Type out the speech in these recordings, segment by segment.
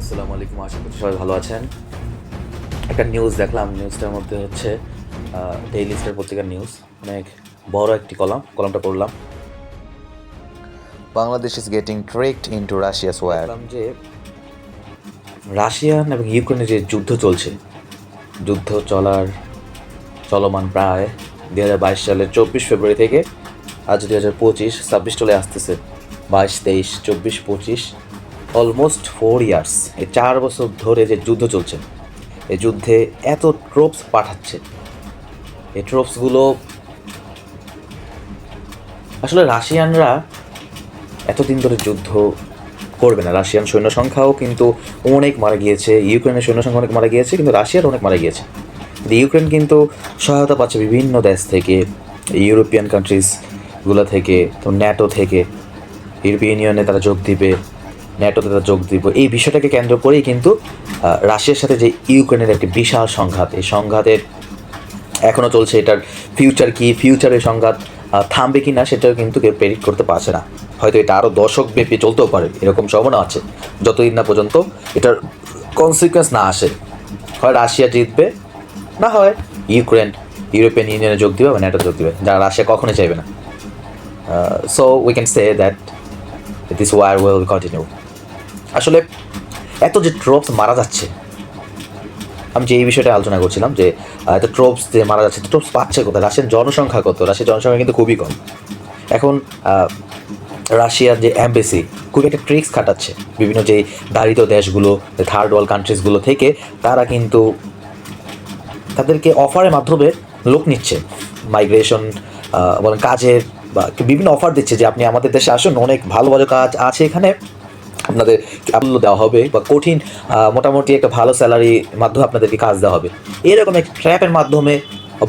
আসসালামু আলাইকুম। আশা করছি সবাই ভালো আছেন। একটা নিউজ দেখলাম। নিউজটার মধ্যে হচ্ছে ডেইলি স্টার পত্রিকার নিউজ অনেক বড় একটি কলাম। কলামটা পড়লাম। Bangladesh is getting into Russia's wire. দেখলাম যে রাশিয়ান এবং ইউক্রেনের যে যুদ্ধ চলছে যুদ্ধ চলার চলমান প্রায় দুই হাজার বাইশ সালের চব্বিশ ফেব্রুয়ারি থেকে আজ দুই হাজার পঁচিশ ছাব্বিশ চলে আসতেছে। বাইশ তেইশ চব্বিশ পঁচিশ অলমোস্ট ফোর ইয়ার্স এই চার বছর ধরে যে যুদ্ধ চলছে, এই যুদ্ধে এত ট্রোপস পাঠাচ্ছে। এই ট্রোপসগুলো আসলে রাশিয়ানরা এতদিন ধরে যুদ্ধ করবে না। রাশিয়ান সৈন্য সংখ্যাও কিন্তু অনেক মারা গিয়েছে, ইউক্রেনের সৈন্য সংখ্যা অনেক মারা গিয়েছে, কিন্তু রাশিয়ার অনেক মারা গিয়েছে। ইউক্রেন কিন্তু সহায়তা পাচ্ছে বিভিন্ন দেশ থেকে, ইউরোপিয়ান কান্ট্রিজগুলো থেকে, তো ন্যাটো থেকে ইউরোপিয়ান ইউনিয়নে তারা যোগ দিবে। ন্যাটোতে তারা যোগ দিব। এই বিষয়টাকে কেন্দ্র করেই কিন্তু রাশিয়ার সাথে যে ইউক্রেনের একটি বিশাল সংঘাত, এই সংঘাতের এখনও চলছে এটার ফিউচার কি ফিউচারের সংঘাত থামবে কি না সেটাও কিন্তু কেউ প্রেডিক্ট করতে পারছে না। হয়তো এটা আরও দশক ব্যাপী চলতেও পারে, এরকম সম্ভাবনা আছে। যতদিন না পর্যন্ত এটার কনসিকুয়েন্স না আসে। হয় রাশিয়া জিতবে, না হয় ইউক্রেন, ইউরোপিয়ান ইউনিয়নে যোগ দিবে বা ন্যাটো যোগ দিবে যারা রাশিয়া কখনোই চাইবে না। So we can say that this war will continue আসলে এত যে ট্রোপস মারা যাচ্ছে, আমি যে এই বিষয়টা আলোচনা করছিলাম যে এত ট্রোপস যে মারা যাচ্ছে ট্রোপস পাচ্ছে কোথায়? রাশিয়ার জনসংখ্যা কত? রাশিয়ার জনসংখ্যা কিন্তু খুবই কম। এখন রাশিয়ার যে অ্যাম্বাসি খুব একটা ট্রিক্স খাটাচ্ছে। বিভিন্ন যে দারিদ্র দেশগুলো থার্ড ওয়ার্ল্ড কান্ট্রিজগুলো থেকে, তারা কিন্তু তাদেরকে অফারের মাধ্যমে লোক নিচ্ছে। মাইগ্রেশন বলেন কাজের বা বিভিন্ন অফার দিচ্ছে যে, আপনি আমাদের দেশে আসুন, অনেক ভালো ভালো কাজ আছে এখানে। আপনাদের মূল্য দেওয়া হবে বা কঠিন মোটামুটি একটা ভালো স্যালারি মাধ্যমে আপনাদেরকে কাজ দেওয়া হবে। এরকম এক ট্র্যাপের মাধ্যমে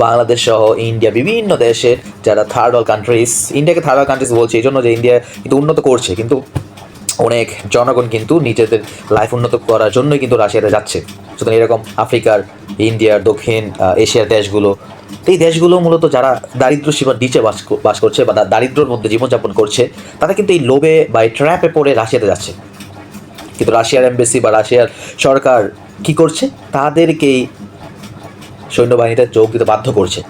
বাংলাদেশ সহ ইন্ডিয়া বিভিন্ন দেশের যারা থার্ড ওয়ার্ল্ড কান্ট্রিজ ইন্ডিয়াকে থার্ড ওয়ার্ল্ড কান্ট্রিজ বলছে, এই জন্য যে ইন্ডিয়া কিন্তু উন্নত করছে, কিন্তু অনেক জনগণ কিন্তু নিজেদের লাইফ উন্নত করার জন্যই কিন্তু রাশিয়াতে যাচ্ছে। সুতরাং এরকম আফ্রিকার ইন্ডিয়ার দক্ষিণ এশিয়ার দেশগুলো এই দেশগুলো মূলত যারা দারিদ্র সীমার নিচে বাস বাস করছে বা দা- দারিদ্র্যের মধ্যে জীবনযাপন করছে, তারা কিন্তু এই লোভে বা এই ট্র্যাপে পড়ে রাশিয়াতে যাচ্ছে। কিন্তু রাশিয়ার এমবেসি বা রাশিয়ার সরকার কি করছে? তাদেরকেই সৈন্যবাহিনীতে যোগ দিতে বাধ্য করছে।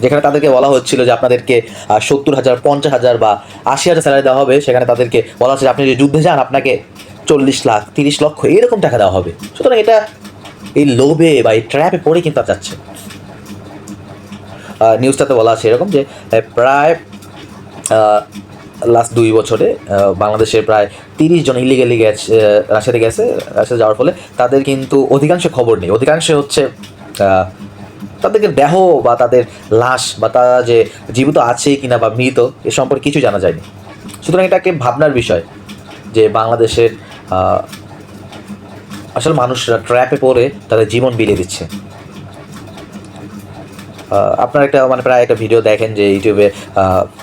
যেখানে তাদেরকে বলা হচ্ছিল যে আপনাদেরকে সত্তর হাজার, পঞ্চাশ হাজার বা আশি হাজার স্যালারি দেওয়া হবে। সেখানে তাদেরকে বলা হচ্ছে আপনি যদি যুদ্ধে যান, আপনাকে চল্লিশ লাখ, তিরিশ লক্ষ এরকম টাকা দেওয়া হবে। সুতরাং এটা এই লোভে বা এই ট্র্যাপে পড়ে কিন্তু যাচ্ছে। নিউজটাতে বলা আছে এরকম যে প্রায় লাস্ট দুই বছরে আহ, বাংলাদেশের প্রায় তিরিশ জন ইলিগেলি গেছে রাশিয়াতে গেছে রাশিয়াতে যাওয়ার ফলে তাদের কিন্তু অধিকাংশ খবর নেই। অধিকাংশ হচ্ছে তাদেরকে দেহ বা তাদের লাশ বা তারা যে জীবিত আছে কিনা বা মৃত এ সম্পর্কে কিছু জানা যায়নি। সুতরাং এটাকে ভাবনার বিষয় যে বাংলাদেশের আসলে মানুষরা ট্র্যাপে পড়ে তাদের জীবন বিলিয়ে দিচ্ছে। আপনার একটা মানে প্রায় একটা ভিডিও দেখেন যে ইউটিউবে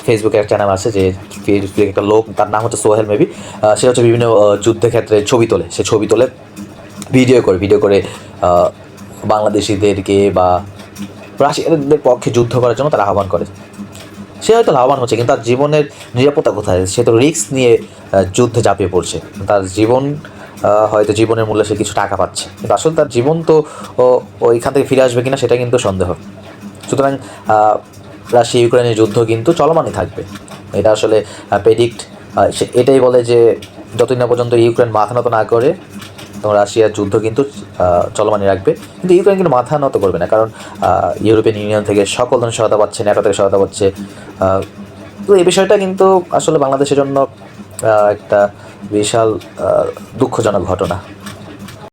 ফেসবুকে একটা চ্যানেল আছে যে ফেসবুকে একটা লোক তার নাম হচ্ছে সোহেল মেবি সে হচ্ছে বিভিন্ন আহ, যুদ্ধের ক্ষেত্রে ছবি তোলে। সে ছবি তোলে ভিডিও করে ভিডিও করে বাংলাদেশিদেরকে বা রাশিয়ানদের পক্ষে যুদ্ধ করার জন্য তারা আহ্বান করে। সে হয়তো লাভবান হচ্ছে কিন্তু তার জীবনের নিরাপত্তা কোথায়? সে তো রিস্ক নিয়ে যুদ্ধে ঝাঁপিয়ে পড়ছে। তার জীবন হয়তো জীবনের মূল্যে সে কিছু টাকা পাচ্ছে। কিন্তু আসলে তার জীবন তো ওইখান থেকে ফিরে আসবে কিনা সেটা কিন্তু সন্দেহ। সুতরাং রাশিয়া ইউক্রেনের যুদ্ধ কিন্তু চলমানই থাকবে। এটা আসলে প্রেডিক্ট এটাই বলে যে যতদিন না পর্যন্ত ইউক্রেন মাথা নত না করে, তখন রাশিয়ার যুদ্ধ কিন্তু চলমানই রাখবে। কিন্তু ইউক্রেন কিন্তু মাথা নত করবে না, কারণ ইউরোপিয়ান ইউনিয়ন থেকে সকল ধরনের সহায়তা পাচ্ছে, ন্যাটো থেকে সহায়তা পাচ্ছে তো এই বিষয়টা কিন্তু আসলে বাংলাদেশের জন্য একটা বিশাল দুঃখজনক ঘটনা।